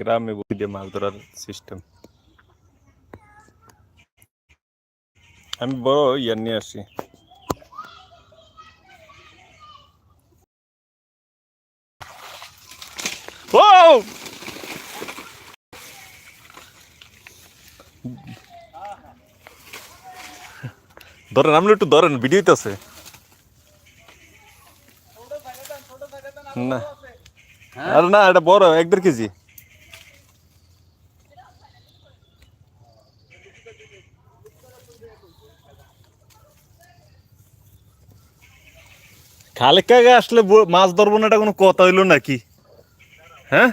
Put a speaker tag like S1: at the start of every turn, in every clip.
S1: গ্রামে বুদ্ধি দিয়ে মাছ ধরার সিস্টেম আমি বড় ইয়ার নিয়ে আসি। ধরেন আপনি একটু ধরেন ভিডিওতে আছে না। আর না এটা বড় এক দেড় কেজি। খালে কাগে আসলে মাছ ধরবো না এটা কোনো কথা হইল নাকি? হ্যাঁ?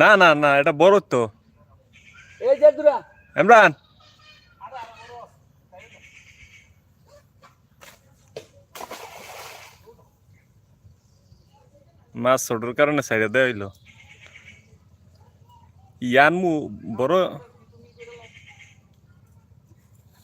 S1: না না না এটা বড় তো। ইমরান। মাছ ছোটর কারণে সাইডে দেওয়া হইল। ইয়ানমু বড়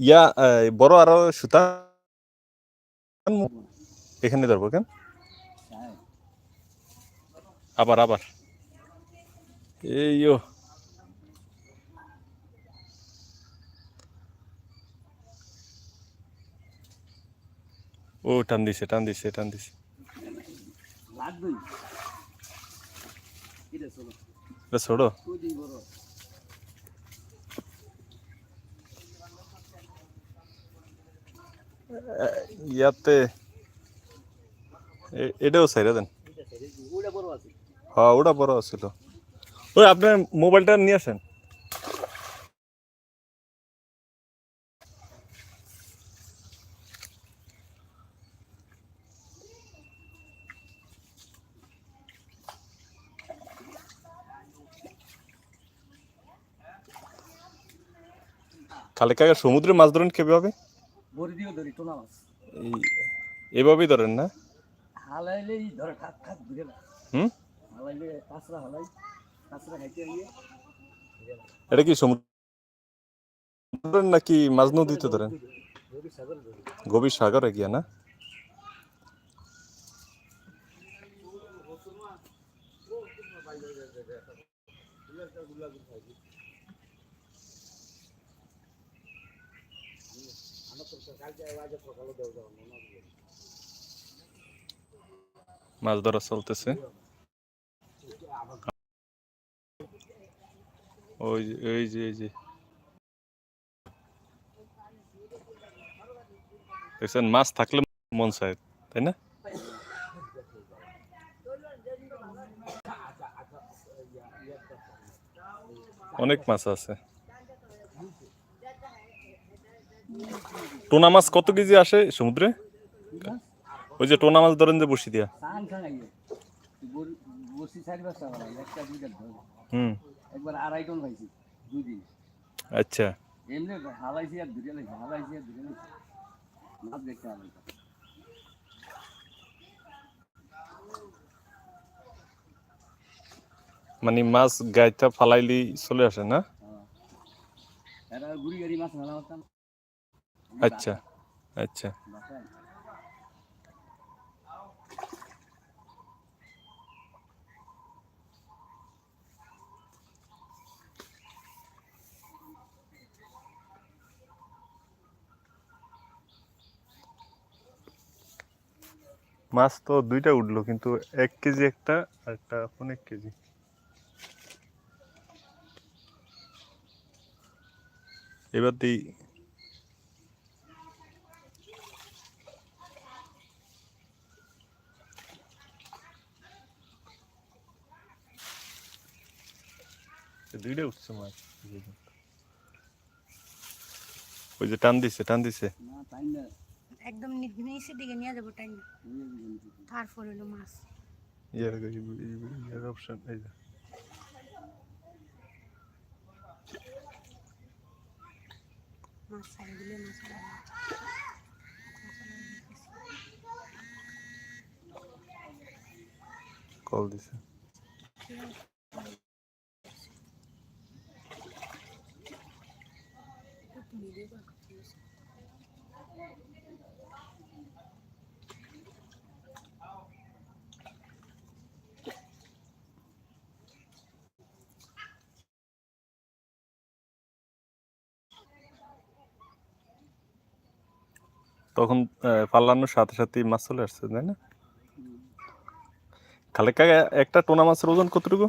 S1: ইয়া এই বড় আরও সুতা এখানে ধরবো কেন? আবার আবার। এইও ও টান দিছে টান দিছে টান দিছে। ছোড়ো
S2: কই দিই বড়
S1: ইয়াতে এটাও সাইরা দেন। হ্যাঁ ওটা বড় ছিল ওই আপনার মোবাইলটা নিয়ে আসেন। কালে কাকে সমুদ্রে মাছ ধরেন কীভাবে?
S2: বড়ি দিও ধরি টোনা মাছ
S1: এই এভাবেই ধরেন না
S2: হালাইলেই ধরে ঠাক ঠাক ধরে না
S1: হুম
S2: হালাইলে কাঁচরা হালাই কাঁচরা খাইতে গিয়ে
S1: এটা কি সমুদ্র নাকি মাঝ নদীতে ধরেন গভীর সাগরে গিয়া না মাছ ধরা চলতেছে। ওই যে ওই যে, এই যে। দেখছেন, মাছ থাকলে মন চায়, তাই না? অনেক মাছ আছে। টোনা মাছ কত কেজি আসে সমুদ্রে? ওই যে টোনা মাছ ধরেন যে বসি দিয়া। আচ্ছা। মানে মাছ গাইটা ফালাইলি চলে আসে না?
S2: হতাম
S1: আচ্ছা আচ্ছা। মাছ তো দুইটা উঠল কিন্তু এক কেজি একটা আর একটা অনেক কেজি। এবার দিই। দুইটা উঠছে মাছ ওই যে টান দিছে টান দিছে।
S2: না টাইম না
S3: একদম নিচের দিকে নিয়ে যাব টাইম তারপর হলো মাছ।
S1: ইয়ার ইয়ার অপশন এই যে।
S3: মাছ ছাড়ে দিলে মাছ
S1: কল দিছে। তখন পাল্লানোর সাথে সাথে মাছ চলে আসছে তাই না? খালে কাকা একটা টোনা মাছের ওজন কতটুকু?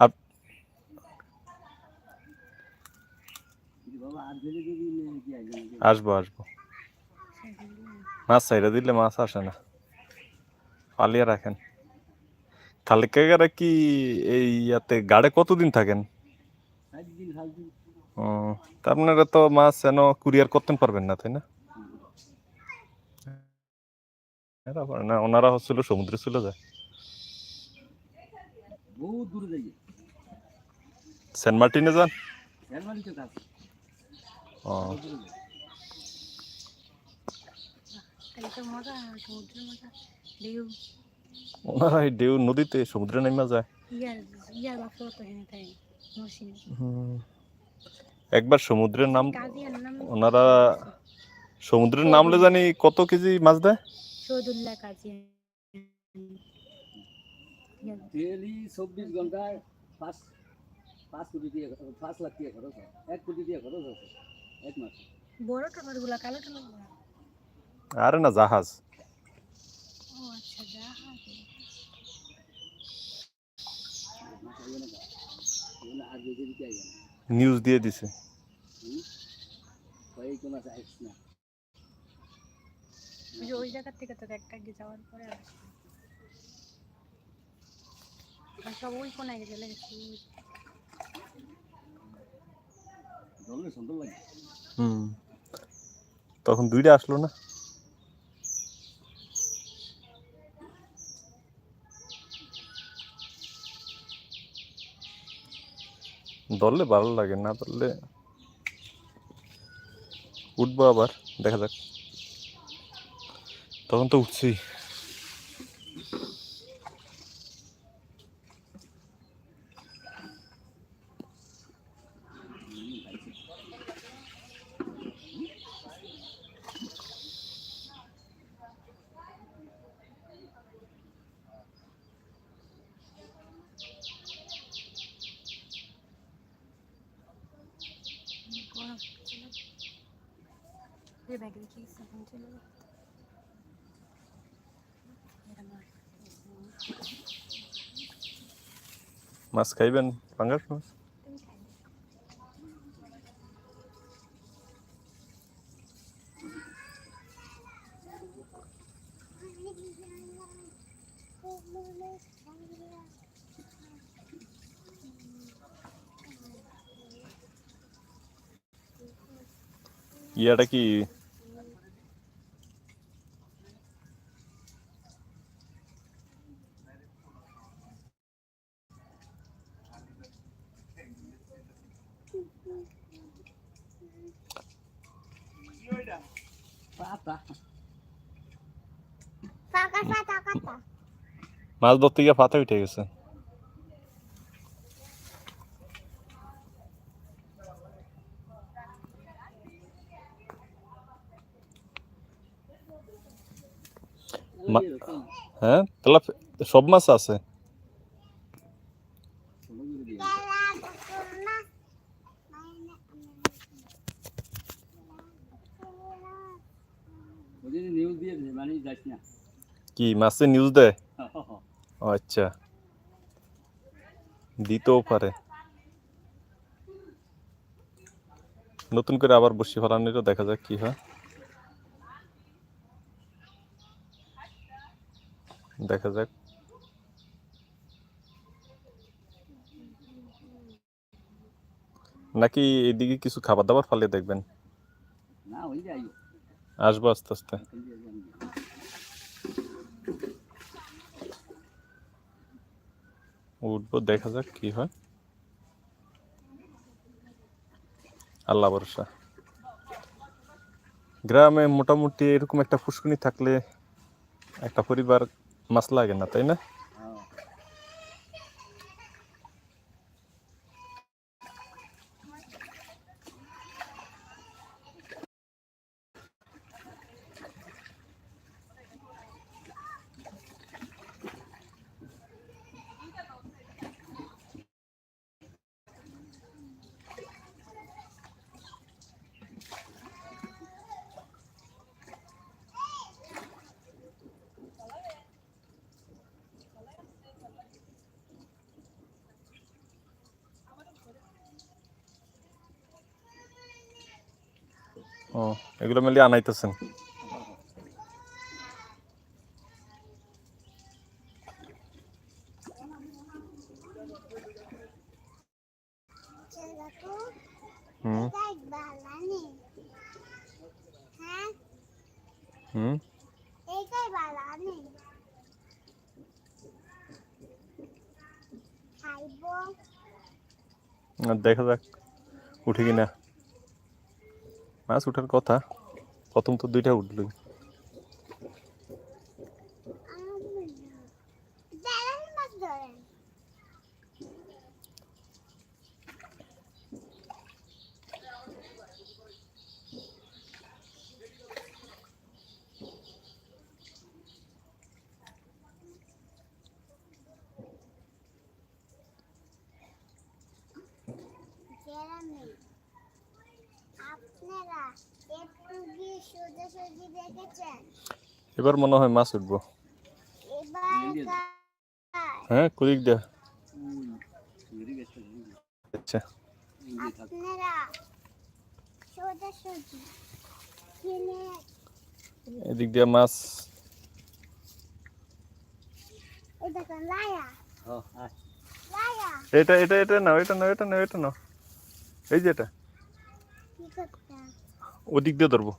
S2: আসবে?
S1: আসব আসব। মাছ ছাইরা দিলে মাছ আসে না। পালিয়ে রাখেন। খালে কাকারা কি এই ইয়াতে গাড়ে কতদিন থাকেন? ও তা আপনারা তো মাছ যেন কুরিয়ার করতে পারবেন না তাই না? এরা না ওনারা হচ্ছিল সমুদ্রে চলে যায়। সেন্ট মার্টিনে যান? ও।
S3: তাহলে মজা সমুদ্রের মজা
S1: ওনারা এই ঢেউ নদীতে সমুদ্রে নেমে যায়। একবার সমুদ্রের নাম
S3: নাম
S1: ওনারা সমুদ্রের নামলে জানি কত কেজি মাছ দেয়?
S2: চব্বিশ ঘন্টায় পাঁচ পাঁচ কোটি দিয়ে পাঁচ লাখ দিয়ে খরচ হয়। এক কোটি দিয়ে খরচ আছে এক মাস।
S3: বড় টমারগুলা কালো টমার
S1: আরে না জাহাজ।
S3: আচ্ছা
S2: না
S1: নিউজ দিয়ে দিছে।
S3: ওই যে জায়গার থেকে তো একটা আগে যাওয়ার পরে আর সব ওই কোনায় চলে গেছে।
S1: হুম। তখন দুইটা আসলো না? ধরলে ভালো লাগে না ধরলে উঠবো আবার দেখা যাক। তখন তো উঠছি।
S3: সাবান চলে গেল। এটা মার।
S1: মাছ খাইবেন পাঙ্গাস মাছ ইয়াটা কি? মাছ ধরতে গিয়ে পাতা উঠে গেছে মা-
S2: এরকম
S1: হ্যাঁ? তাহলে সব মাছ আছে? কি মাছে নিউজ দেয়? আচ্ছা। দিতেও পারে। নতুন করে আবার বসি ফেলানোরও দেখা যাক কি হয়। দেখা যাক। নাকি এদিকে কিছু খাবার দাবার ফালিয়ে দেখবেন? আসব আস্তে আস্তে। উঠবো দেখা যাক কি হয়। আল্লাহ ভরসা। গ্রামে মোটামুটি এরকম একটা ফুসকুনি থাকলে একটা পরিবার মাছ লাগে না তাই না? ও, এগুলো মিলে আনাইতেছেন। হুম।
S4: হ্যাঁ
S1: হুম।
S4: এইটাই বালা নেই খাইব
S1: আর দেখা যাক, উঠে কিনা। মাছ উঠার কথা প্রথম তো দুইটা উঠল
S4: দেড়াল মাছ ধরেন গ্রামে আপনারা একটু গিয়ে সোজাসুজি দেখেছেন
S1: এবার মনে হয় মাছ উঠবো। হ্যাঁ কুদিক দিয়া আচ্ছা। এদিক দিয়ে মাছ। এটা এটা এটা নাও এটা নাও এটা নাও এটা নাও। এই যে এটা। ওদিক দিয়ে ধরবো।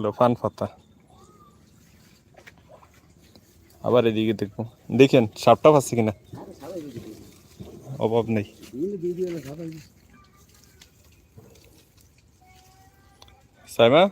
S1: লোফান পাতা আবার এদিকে দেখব দেখেন সাপটা পাচ্ছে কিনা অভাব নেই সাইমা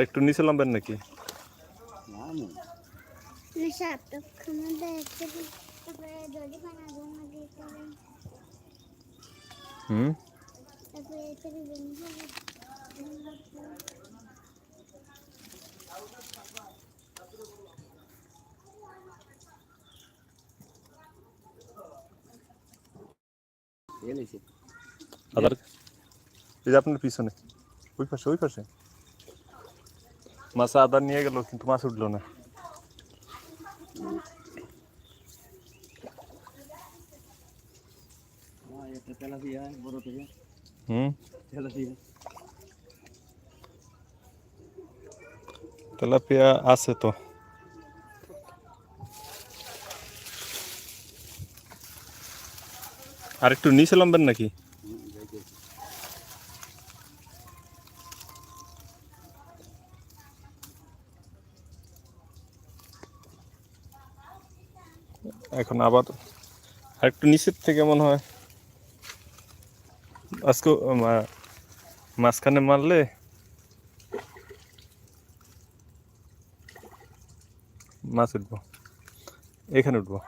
S1: আর একটু নিচে লম্বেন নাকি?
S4: নেশা তো খানা দেখতে তারপরে দড়ি বানা দোনা দিতে
S1: হুম?
S4: তারপরে এতে বেনি হবে
S1: আদার এই যে আপনার পিছনে। ওই পাশে ওই পাশে। মাছ আদার নিয়ে গেল, কিন্তু মাছ উঠল না।
S5: তেলাপিয়া
S1: আছে তো। আর একটু নিচে লম্বেন নাকি? এখন আবার আরেকটু নিচের থেকে মনে হয়। আজকে মাঝখানে মারলে মাছ উঠবো। এখানে উঠবো।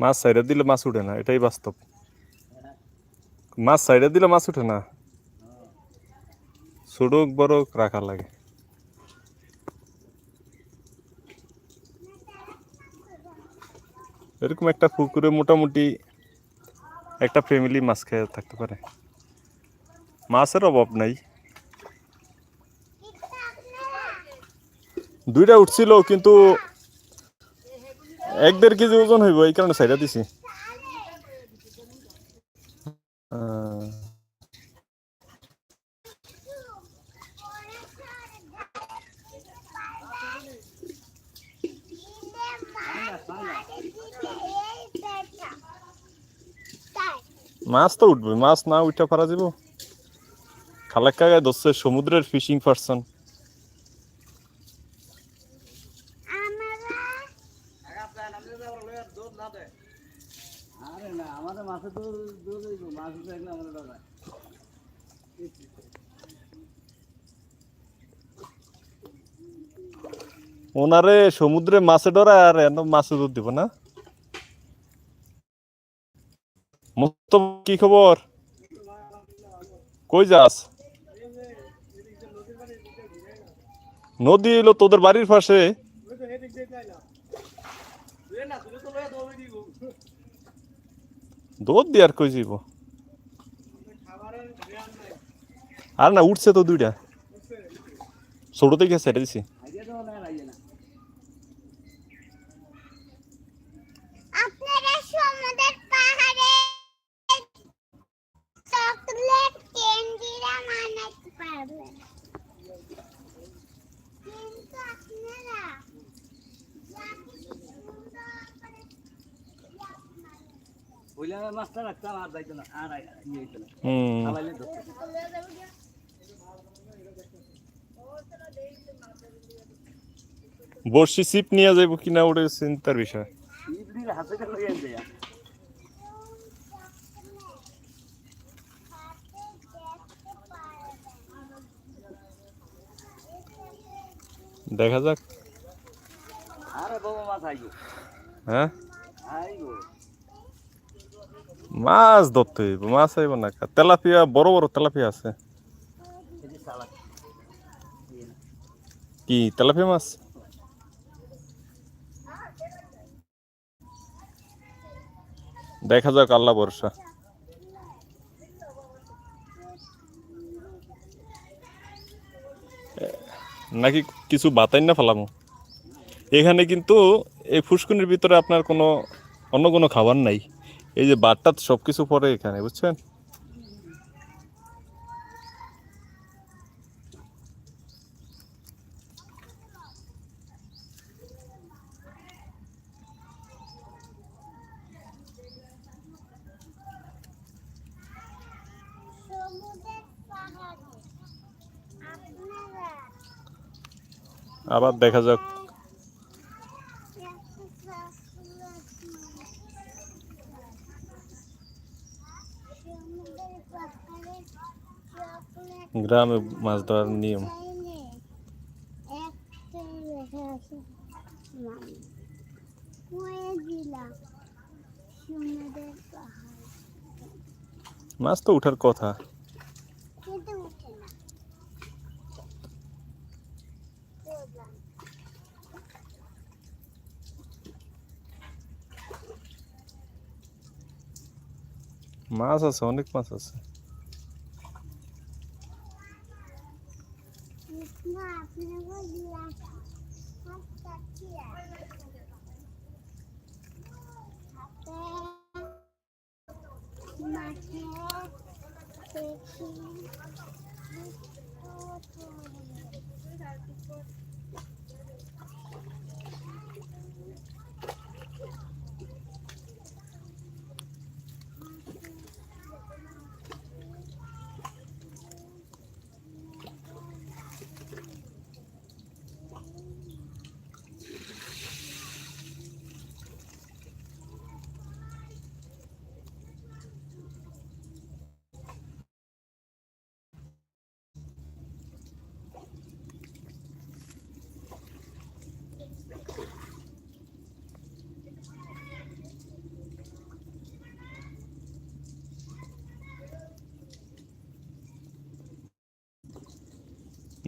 S1: মাছ সাইডে দিলে মাছ উঠে না, এটাই বাস্তব। মাছ সাইডে দিলে মাছ উঠে না। ছোট বড় রাখা লাগে। এরকম একটা পুকুরে মোটামুটি একটা ফ্যামিলি মাছ খেয়ে থাকতে পারে। মাছের অভাব নাই। দুইটা উঠছিল, কিন্তু এক দেড় কেজি ওজন হইব, এই কারণে সাইডা দিছি। মাছ তো উঠবে মাছ না উঠা পারা যাব খালাক কাকায় ধরছে, সমুদ্রের ফিশিং পারসন
S2: আরে না আমাদের মাছে তো দূর হইব মাছ দেখলে আমাদের ডরায়
S1: ওনারে সমুদ্রে মাছে ডরায় আর এন মাছে দুধ দিব না? কি খবর? কই যাস? নদী এলো তোদের বাড়ির পাশে। দৌড় দিয়ে আর কই যাইব? আর না, উঠছে তো দুইটা। ছোট থেকে সেটা দিছি।
S4: পারবেন কিন্তু আপনারা যাকে সুন্দর করে
S2: ওইলে আমি মাছটা রাখতাম আর যাইতো না আর আই- ইয়ে হইতো না
S1: হুম
S2: খালাইলে ধরতো
S1: বর্ষি সিপ নিয়ে যাইব কিনা ওটা চিন্তার বিষয়
S2: ইবলির হাতে করে লইয়া যায়
S1: দেখা যাক। হ্যাঁ? মাছ ধরতে হইব মাছ আইব না তেলাপিয়া বড় বড় তেলাপিয়া আছে। কি তেলাপিয়া মাছ? দেখা যাক আল্লাহ ভরসা। এ- নাকি কিছু বাতাই না ফেলামো। এখানে কিন্তু এই ফুসকুনির ভিতরে আপনার কোনো, অন্য কোনো খাবার নাই। এই যে বাটটা সব কিছু পরে এখানে, বুঝছেন
S4: সমুদ্রের পাহাড়ে আপনারা
S1: আবার দেখা যাক। গ্রামে মাছ ধরার নিয়ম। মাছ তো উঠার কথা
S4: কিন্তু উঠে না বুঝলাম।
S1: মাছ আছে অনেক মাছ আছে
S4: না আপনাকে দিলাম আচ্ছা ঠিক আছে হাতে মাঠে দেখি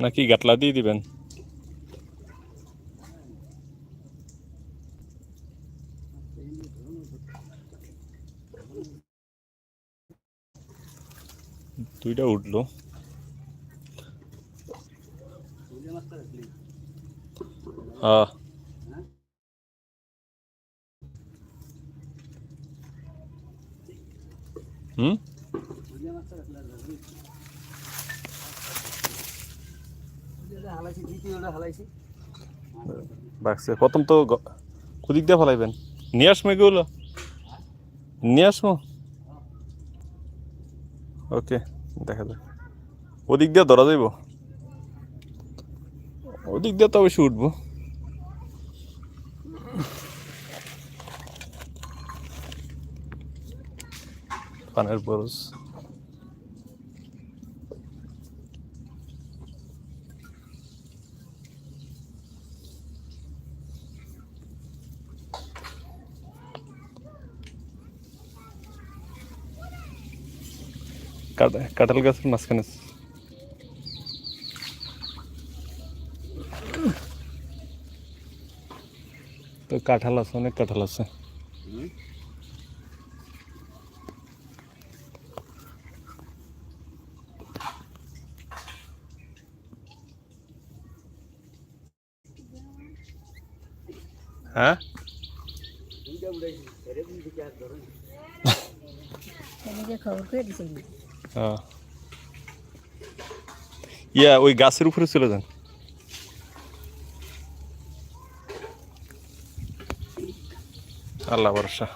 S1: নাকি গাটলা দিয়ে দিবেন? দুইটা উঠল। হ্যাঁ হুম?
S2: হালাইছি দ্বিতীয়টা
S1: প্রথম তো কুদিক দিয়ে ফেলাইবেন। নিয়ে আসব এগুলো? নিয়ে আসব? ওকে, দেখা যাক। ওদিক দিয়ে ধরা যাইব? ওদিক দিয়ে তো অবশ্যই উঠবো। পানের বরজ। কাঁঠাল গাছের মাঝখানে তো কাঁঠাল আছে অনেক কাঁঠাল আছে হ্যাঁ
S2: দুইটা উড়াইছি এরে দিন থেকে আর ধরে
S3: নিজে খবর করে দিছে
S1: হ্যাঁ ইয়া ওই গাছের উপরে চলে যান। আল্লাহ ভরসা।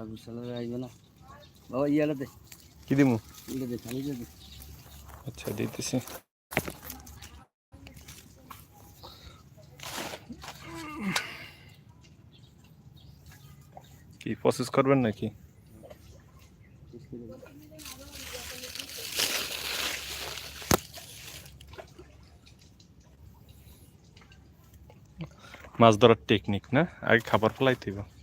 S2: আলাদা বিশাল আসবে না। বাবা ইয়ালা দে
S1: কি দিমু?
S2: দে খালি দে।
S1: আচ্ছা দিতেছি। কি প্রসেস করবেন নাকি? মাছ ধরার টেকনিক না? আগে খাবার ফেলাইতে হবে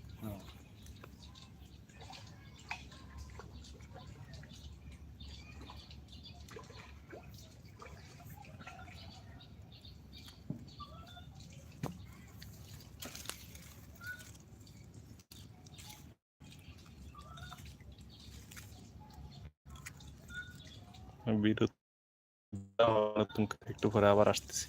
S1: পরে আবার আসতেছি।